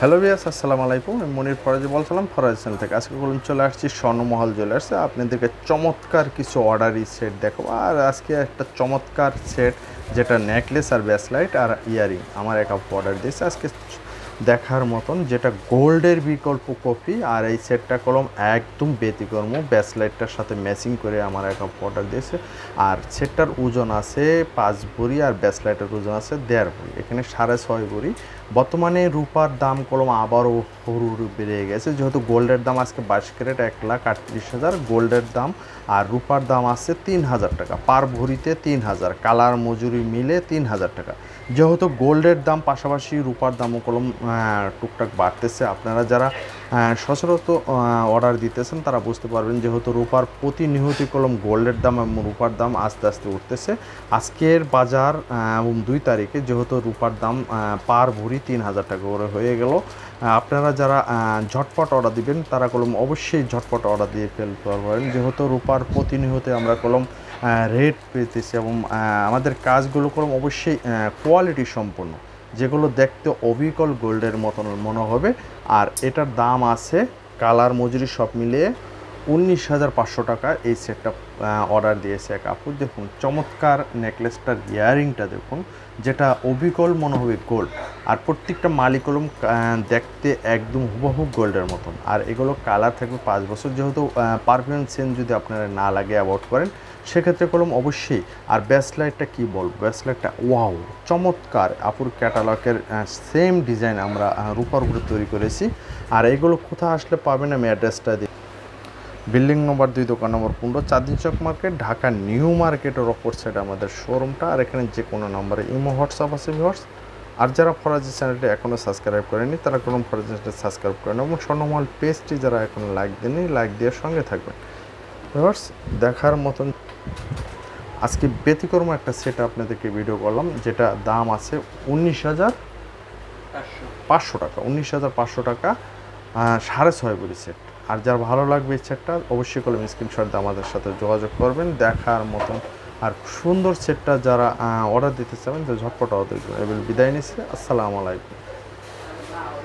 Hello বিয়াস আসসালামু আলাইকুম। আমি মনির ফরাজি বলছিলাম, ফরাজ চ্যানেল থেকে। আজকে বলুন, চলে আসছি স্বর্ণমহল জুয়েলার্সে আপনাদেরকে চমৎকার কিছু অর্ডারি সেট দেখো আর আজকে একটা চমৎকার সেট যেটা নেকলেস আর ব্যাসলাইট আর ইয়ারিং আমার এক অর্ডার দিয়েছে। আজকে দেখার মতন যেটা গোল্ডের বিকল্প কপি আর এই সেটটা কলম একদম ব্যতিক্রম। ব্যাসলাইটটার সাথে ম্যাচিং করে আমার এক অর্ডার দিয়েছে। আর সেটটার ওজন আছে পাঁচ ভরি আর ব্যাসলাইটের ওজন আছে দেড় ভরি। এখানে সাড়ে ছয় ভরি। বর্তমানে রূপার দাম কলম আবারও হরু বেড়ে গেছে। যেহেতু গোল্ডের দাম আজকে বাইশ ক্যারেট, এক লাখ আটত্রিশ হাজার। গোল্ডের দাম আর রূপার দাম আসছে তিন হাজার টাকা। পার ভরিতে তিন হাজার, কালার মজুরি মিলে তিন হাজার টাকা। যেহেতু গোল্ডের দাম পাশাপাশি রূপার দামও কলম টুকটাক বাড়তেছে। আপনারা যারা সচরাচর অর্ডার দিতেছেন, তারা বুঝতে পারবেন যেহেতু রূপার প্রতিনিয়ত কলম গোল্ডের দাম এবং রূপার দাম আস্তে আস্তে উঠতেছে। আজকের বাজার এবং দুই তারিখে যেহেতু রূপার দাম পার ভরি তিন হাজার টাকা করে হয়ে গেল। আপনারা যারা ঝটপট অর্ডার দিবেন, তারা কলম অবশ্যই ঝটপট অর্ডার দিয়ে ফেলতে পারবেন। যেহেতু রূপার প্রতিনিয়ত আমরা কলম রেট পেতেছি এবং আমাদের কাজগুলো কলম অবশ্যই কোয়ালিটি সম্পন্ন। যেগুলো দেখতে অবিকল গোল্ডের মতন মনে হবে। আর এটার দাম আছে কালার মজুরি সব মিলিয়ে উনিশ হাজার পাঁচশো টাকা এই সেটটা অর্ডার দিয়েছে এক আপু। দেখুন, চমৎকার নেকলেসটার ইয়ারিংটা দেখুন, যেটা অবিকল মনে হবে গোল্ড আর প্রত্যেকটা মালিকলম দেখতে একদম হুবহু গোল্ডের মতন। আর এগুলো কালার থাকবে পাঁচ বছর, যেহেতু পারফিউম সেন যদি আপনারা না লাগে অ্যাভয়েড করেন, সেক্ষেত্রে কলম অবশ্যই। আর ব্যাসলাইটটা কি বলব? ব্যাসলাইটটা ওয়াও চমৎকার। আপুর ক্যাটালগের সেম ডিজাইন আমরা রূপার উপরে তৈরি করেছি। আর এগুলো কোথায় আসলে পাবেন আমি অ্যাড্রেসটা দিই বিল্ডিং নম্বর দুই দোকান নম্বর পনেরো চাঁদিন চক মার্কেট ঢাকা নিউ মার্কেটের অপর সাইডে আমাদের শোরুমটা আর এখানে যে কোনো নম্বরে ইমো হোয়াটসঅ্যাপ আছে ভিওর্স আর যারা ফরাজি চ্যানেলটি এখনও সাবস্ক্রাইব করেনি তারা কোনো ফরাজি চ্যানেলটি সাবস্ক্রাইব করেন এবং স্বর্ণমহল পেজটি যারা এখনও লাইক দেননি লাইক দিয়ে সঙ্গে থাকবেন। ভিওর্স দেখার মতন আজকে ব্যতিক্রম একটা সেট আপনাদেরকে ভিডিও করলাম যেটা দাম আছে উনিশ হাজার পাঁচশো। টাকা উনিশ হাজার পাঁচশো টাকা সাড়ে ছয় ভরি সেট আর যার ভালো লাগবে সেটটা অবশ্যই কলম স্ক্রিনশট আমাদের সাথে যোগাযোগ করবেন, দেখার মতন আর সুন্দর সেটটা যারা অর্ডার দিতে চাবেন, তো ঝটপট অর্ডার এবার বিদায় নিচ্ছে, আসসালামু আলাইকুম।